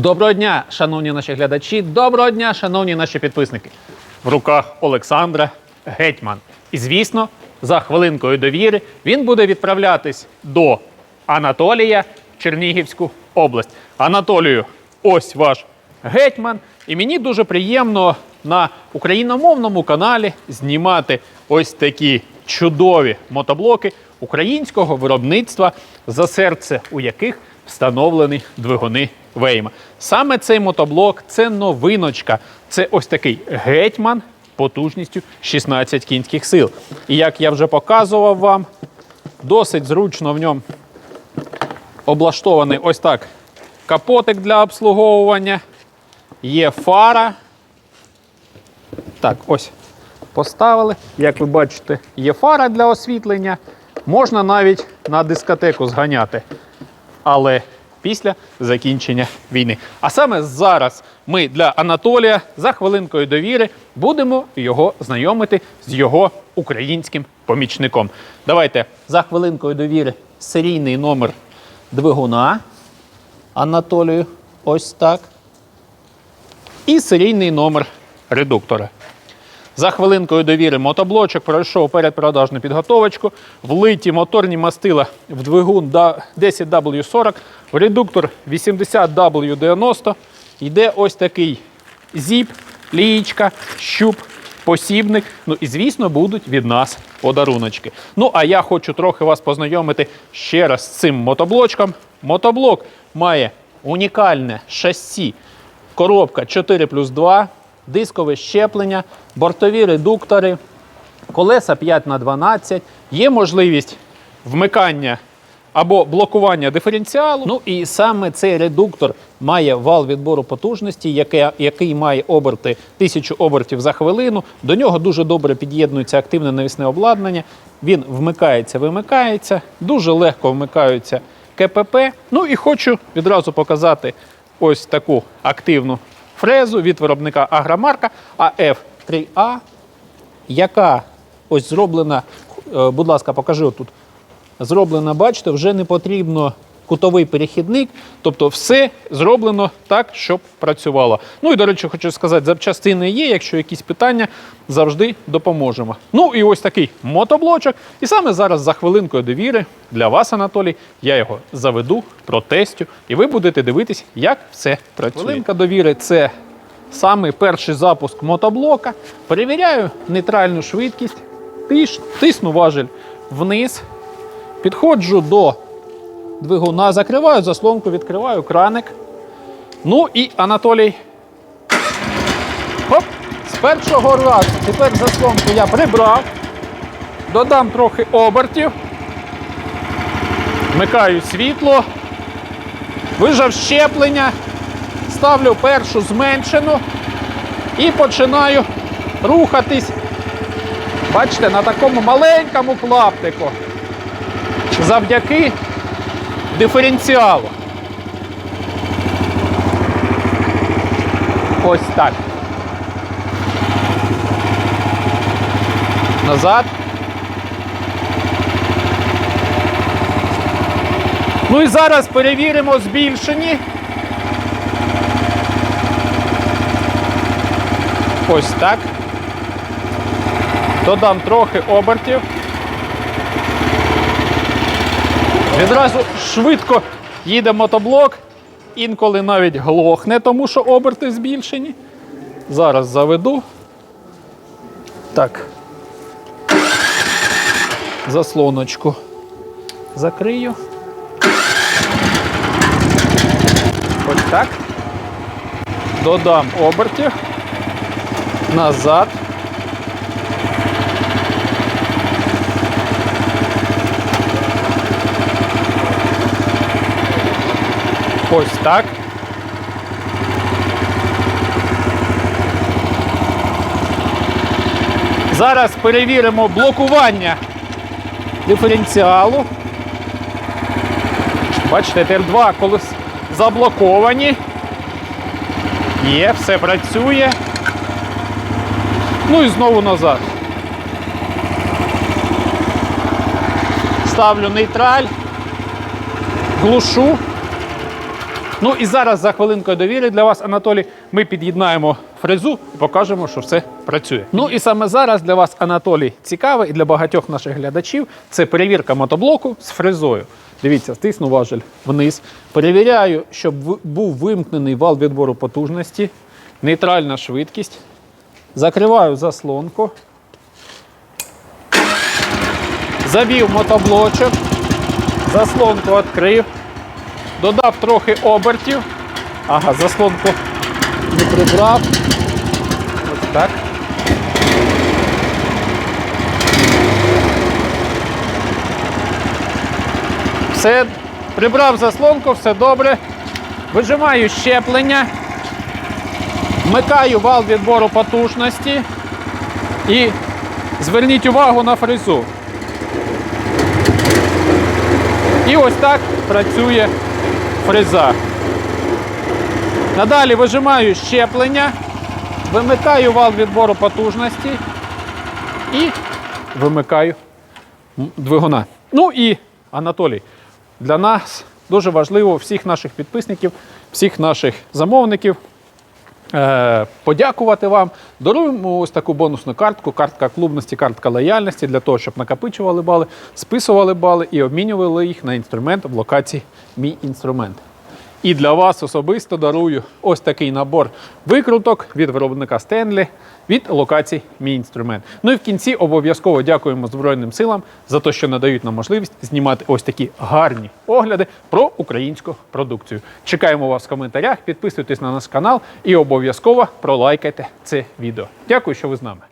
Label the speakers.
Speaker 1: Доброго дня, шановні наші глядачі. Доброго дня, шановні наші підписники. В руках Олександра Гетьман. І звісно, за хвилинкою довіри він буде відправлятись до Анатолія Чернігівську область. Анатолію, ось ваш гетьман. І мені дуже приємно на україномовному каналі знімати ось такі чудові мотоблоки українського виробництва, за серце у яких встановлені двигуни Вейма. Саме цей мотоблок це новиночка. Це ось такий гетьман потужністю 16 кінських сил. І як я вже показував вам, досить зручно в ньому облаштований ось так капотик для обслуговування. Є фара. Так, ось поставили. Як ви бачите, є фара для освітлення. Можна навіть на дискотеку зганяти. Але після закінчення війни. А саме зараз ми для Анатолія за хвилинкою довіри будемо його знайомити з його українським помічником. Давайте за хвилинкою довіри серійний номер двигуна Анатолію. Ось так. І серійний номер редуктора. За хвилинкою довіри мотоблочок пройшов передпродажну підготовочку, влиті моторні мастила в двигун 10W40, в редуктор 80W90. Йде ось такий зіп, лієчка, щуп, посібник. Ну і, звісно, будуть від нас подаруночки. Ну, а я хочу трохи вас познайомити ще раз з цим мотоблочком. Мотоблок має унікальне шасі коробка 4 плюс 2, дискове щеплення, бортові редуктори, колеса 5 на 12, є можливість вмикання або блокування диференціалу. Ну і саме цей редуктор має вал відбору потужності, яке, який має оберти 1000 обертів за хвилину. До нього дуже добре під'єднується активне навісне обладнання. Він вмикається, вимикається, дуже легко вмикаються КПП. Ну і хочу відразу показати ось таку активну фрезу від виробника Агромарка АФ3А, яка ось зроблена, е, будь ласка, покажи отут. Зроблена, бачите, вже не потрібно кутовий перехідник, тобто все зроблено так, щоб працювало. Ну і, до речі, хочу сказати, запчастини є, якщо якісь питання, завжди допоможемо. Ну і ось такий мотоблочок. І саме зараз за хвилинкою довіри для вас, Анатолій, я його заведу, протестю, і ви будете дивитись, як все працює. Хвилинка довіри це саме перший запуск мотоблока. Перевіряю нейтральну швидкість, тисну важель вниз, підходжу до двигуна, закриваю заслонку, відкриваю краник. Ну і Анатолій. Хоп! З першого разу. Тепер заслонку я прибрав. Додам трохи обертів. Вмикаю світло. Вижав щеплення. Ставлю першу зменшену і починаю рухатись. Бачите, на такому маленькому клаптику. Завдяки диференціалу. Ось так. Назад. Ну і зараз перевіримо збільшені. Ось так. Додам трохи обертів. Відразу швидко їде мотоблок, інколи навіть глохне, тому що оберти збільшені. Зараз заведу. Так. Заслоночку закрию. Ось так. Додам обертів. Назад. Ось так. Зараз перевіримо блокування диференціалу. Бачите, тепер два колес заблоковані. Є, все працює. Ну і знову назад. Ставлю нейтраль, глушу. Ну і зараз за хвилинкою довіри для вас, Анатолій, ми під'єднаємо фрезу і покажемо, що все працює. Ну і саме зараз для вас, Анатолій, цікавий і для багатьох наших глядачів це перевірка мотоблоку з фрезою. Дивіться, стисну важель вниз. Перевіряю, щоб був вимкнений вал відбору потужності, нейтральна швидкість. Закриваю заслонку. Завів мотоблочок, заслонку відкрив, додав трохи обертів. Ага, заслонку не прибрав. Ось так. Все, прибрав заслонку, все добре. Вижимаю щеплення, вмикаю вал відбору потужності і зверніть увагу на фрезу. І ось так працює фреза. Надалі вижимаю щеплення, вимикаю вал відбору потужності і вимикаю двигуна. Ну і Анатолій, для нас дуже важливо всіх наших підписників, всіх наших замовників подякувати вам. Даруємо ось таку бонусну картку, картка клубності, картка лояльності для того, щоб накопичували бали, списували бали і обмінювали їх на інструмент в локації Мій інструмент. І для вас особисто дарую ось такий набор викруток від виробника Стенлі від локацій Мій інструмент. Ну і в кінці обов'язково дякуємо Збройним силам за те, що надають нам можливість знімати ось такі гарні огляди про українську продукцію. Чекаємо вас в коментарях, підписуйтесь на наш канал і обов'язково пролайкайте це відео. Дякую, що ви з нами.